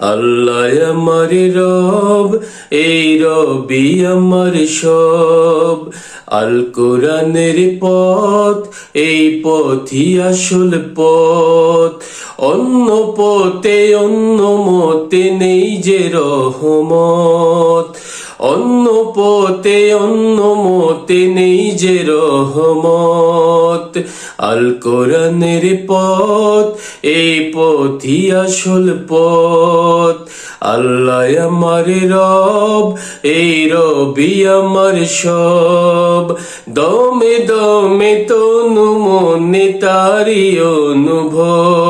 আল্লাহ আমার রব, এই রবি আমার সব। আল কোরআনের পথ, এই পথই আসল পথ। অন্য পথে অন্য মতে নেই যে রহমত। অন্য পথে, অন্য মতে নেই যে রহমত। আল কোরআনের পথ, এই পথই আসল পথ। আল্লাহ আমার রব, এই রবি আমার সব। দমে দমে তনু মনে তারি অনুভব।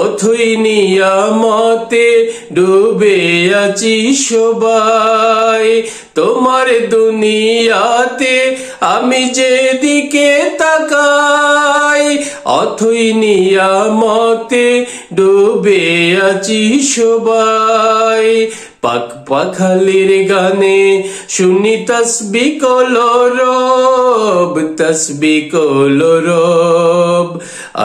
অথই নিয়ামতে ডুবে আছি সবাই। তোমার দুনিয়াতে আমি যেদিকে তাকাই, অথই নিয়ামতে ডুবে আছি সবাই। পাক পাখালির গানে শুনি তসবি কলরব তসবি কলরব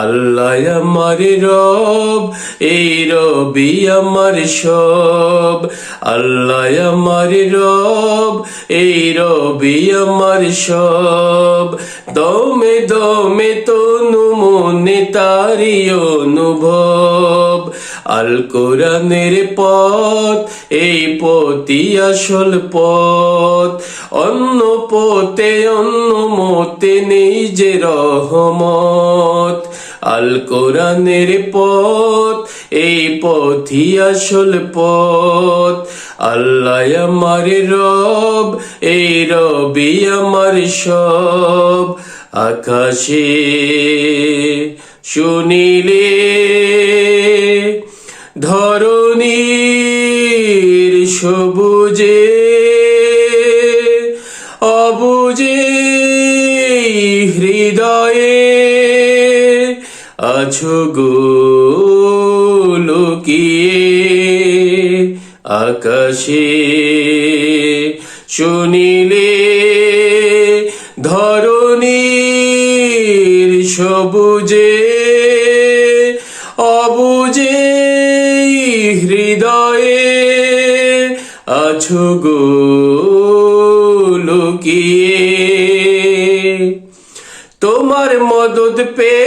আল্লাহ আমার রব এই রবি আমার সব। আল্লাহ আমার রব, এই রবি আমার সব। দমে দমে তনু মনে তারি অনুভব। আল কোরআনের পথ, এই পতি আসল পথ। অন্য পথে অন্য মতে নেই যে রহমত। আল কোরআনের পথ, এই পথই আসল পথ। আল্লাহ আমার রব, এই রবি আমার সব। আকাশে শুনিলে আছো গো লুকিয়ে আকাশে। শুনিলে ধরণীর সবুজে, অবুজে হৃদয়ে আছো গো লুকিয়ে। তোমার মদত আমি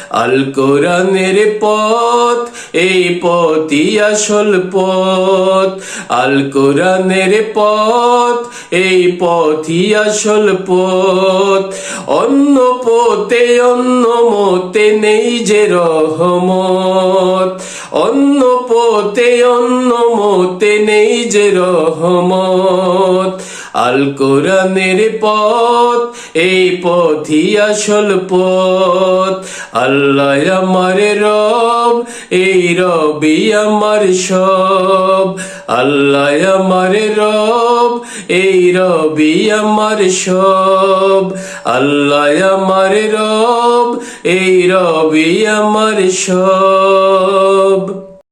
আল কোরআনের পথ, এই পথই আসল পথ। আল কোরআনের পথ, এই পথই আসল পথ। অন্য পথে অন্য মতে নেই যে রহমত। অন্য পথে অন্য মতে নেই যে রহমত। আল কোরআনের পথ, এই পথই আসল পথ। আল্লাহ আমার রব, এই রবি আমার সব। আল্লাহ আমার রব, এই রবি আমার সব। আল্লাহ আমার রব, এই রবি আমার সব।